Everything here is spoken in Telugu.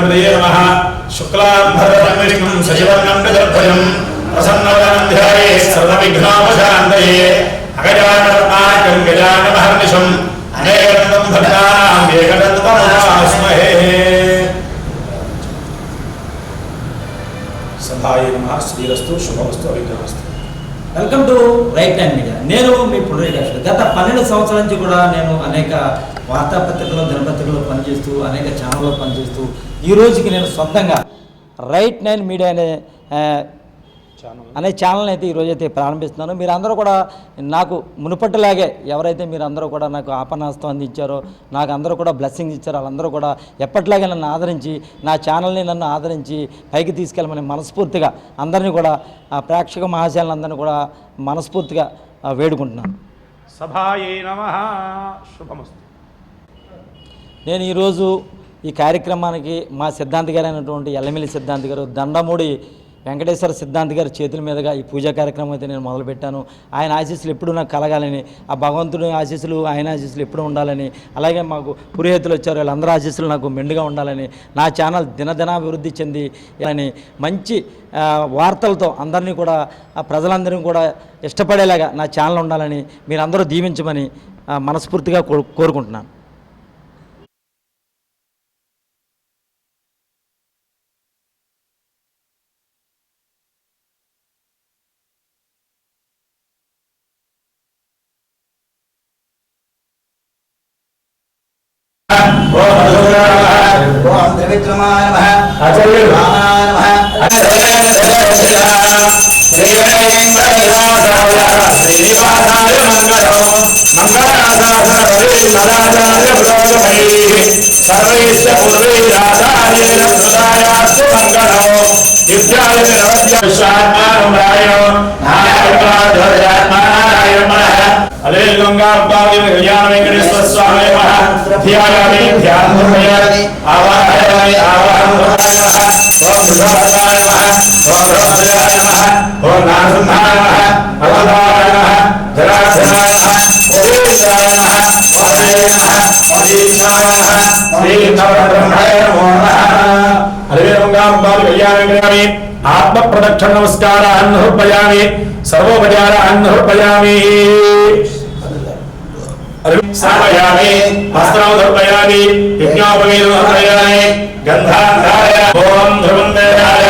శ్రీమహాగణాధిపతయే నమ శుక్లాంబరధర్మవిష్ణుం సజీవర్ణం చతుర్భుజం ప్రసన్నవదనం ధ్యాయే సర్వవిఘ్నోపశాంతయే అగజానరత్నాకం గజానమహర్నిశం అనేకదంతం భక్తానాం ఏకదంతముపాస్మహే సభాయ నమ శ్రీరస్తు శుభమస్తు అవిఘ్నమస్తు. Welcome to Right Time Media నేను మీ పునరేకాష్ గత పన్నెండు సంవత్సరాల నుంచి కూడా నేను అనేక వార్తాపత్రికలు దినపత్రికలు పనిచేస్తూ అనేక ఛానల్లో పనిచేస్తూ ఈ రోజుకి నేను సొంతంగా రైట్ నైన్ మీడియా అనే అనే ఛానల్ని అయితే ఈరోజు అయితే ప్రారంభిస్తున్నాను మీరు అందరూ కూడా నాకు మునుపటిలాగే ఎవరైతే మీరు అందరూ కూడా నాకు ఆపనాస్తం అందించారో నాకు అందరూ కూడా బ్లెస్సింగ్స్ ఇచ్చారో వాళ్ళందరూ కూడా ఎప్పటిలాగే నన్ను ఆదరించి నా ఛానల్ని నన్ను ఆదరించి పైకి తీసుకెళ్ళమని మనస్ఫూర్తిగా అందరినీ కూడా ఆ ప్రేక్షక మహాశాలందరినీ కూడా మనస్ఫూర్తిగా వేడుకుంటున్నాను. సభాయే నమః. శుభమస్తు. నేను ఈరోజు ఈ కార్యక్రమానికి మా సిద్ధాంతి గారు అయినటువంటి ఎల్లమిల్లి సిద్ధాంతి గారు దండమూడి వెంకటేశ్వర సిద్ధాంత్ గారి చేతుల మీదుగా ఈ పూజా కార్యక్రమం అయితే నేను మొదలుపెట్టాను. ఆయన ఆశీస్సులు ఎప్పుడూ నాకు కలగాలని ఆ భగవంతుడి ఆశీస్సులు ఆయన ఆశీస్సులు ఎప్పుడూ ఉండాలని అలాగే మాకు పురోహితులు వచ్చారు వీళ్ళందరూ ఆశీస్సులు నాకు మెండుగా ఉండాలని నా ఛానల్ దినదినాభివృద్ధి చెంది అని మంచి వార్తలతో అందరినీ కూడా ప్రజలందరినీ కూడా ఇష్టపడేలాగా నా ఛానల్ ఉండాలని మీరందరూ దీవించమని మనస్ఫూర్తిగా కో- కోరుకుంటున్నాను. ఓం మధుసూదనాయ నమః ఓం త్రివిక్రమాయ నమః శ్రీనివాసాయ మంగళం మంగళాశాసనపదే నరాచార్య పురోగమై సర్వైశ్చ పూర్వైరాచార్యేణ ప్రదాయాస్తు మంగళం విద్యాయ నిరవద్యాత్మానం రాయణ నారాయణ అలే గంగాబ్బావి కళ్యాణ వెంకటేశ్వర స్వామి నమః. ధ్యాయామి ధ్యానముపయామి ఆవాహయామి ఆవాహముపయామి ఓం నమః ఓం నమః ఓం నారసింహాయ నమః నమః జరాధనాయ నమః నమః నమః నమః శ్రీ నమో నమః కళ్యాణ వెంకటేశ్వర ఆత్మ ప్రదక్షిణ నమస్కారాన్ని నిర్వహయామి సర్వోపచారాన్ని నిర్వహయామి సమయామి వస్త్రం నిర్వహయామి యజ్ఞోపవీరం నిర్వహయామి గంధాధారయ ఓం ధ్రువందేరాయ